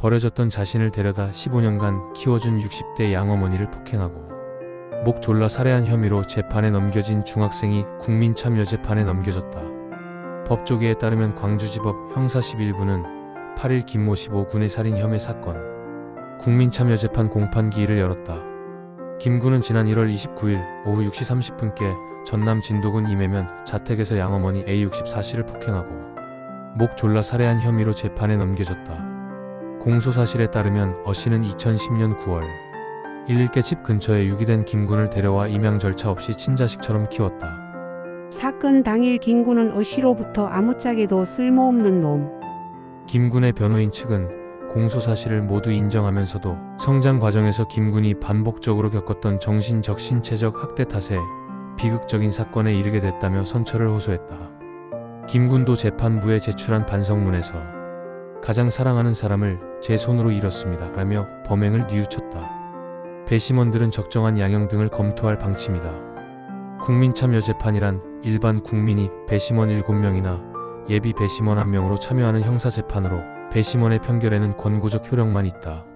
버려졌던 자신을 데려다 15년간 키워준 60대 양어머니를 폭행하고 목 졸라 살해한 혐의로 재판에 넘겨진 중학생이 국민참여재판에 넘겨졌다. 법조계에 따르면 광주지법 형사 11부는 8일 김모 15군의 살인 혐의 사건 국민참여재판 공판기일을 열었다. 김군은 지난 1월 29일 오후 6시 30분께 전남 진도군 임해면 자택에서 양어머니 A64씨를 폭행하고 목 졸라 살해한 혐의로 재판에 넘겨졌다. 공소 사실에 따르면 어 씨는 2010년 9월 일일께 집 근처에 유기된 김군을 데려와 임양 절차 없이 친자식처럼 키웠다. 사건 당일 김군은 어씨로부터 아무짝에도 쓸모없는 놈, 김군의 변호인 측은 공소 사실을 모두 인정하면서도 성장 과정에서 김군이 반복적으로 겪었던 정신적 신체적 학대 탓에 비극적인 사건에 이르게 됐다며 선처를 호소했다. 김군도 재판부에 제출한 반성문에서 가장 사랑하는 사람을 제 손으로 잃었습니다. 라며 범행을 뉘우쳤다. 배심원들은 적정한 양형 등을 검토할 방침이다. 국민참여재판이란 일반 국민이 배심원 7명이나 예비 배심원 1명으로 참여하는 형사재판으로 배심원의 편결에는 권고적 효력만 있다.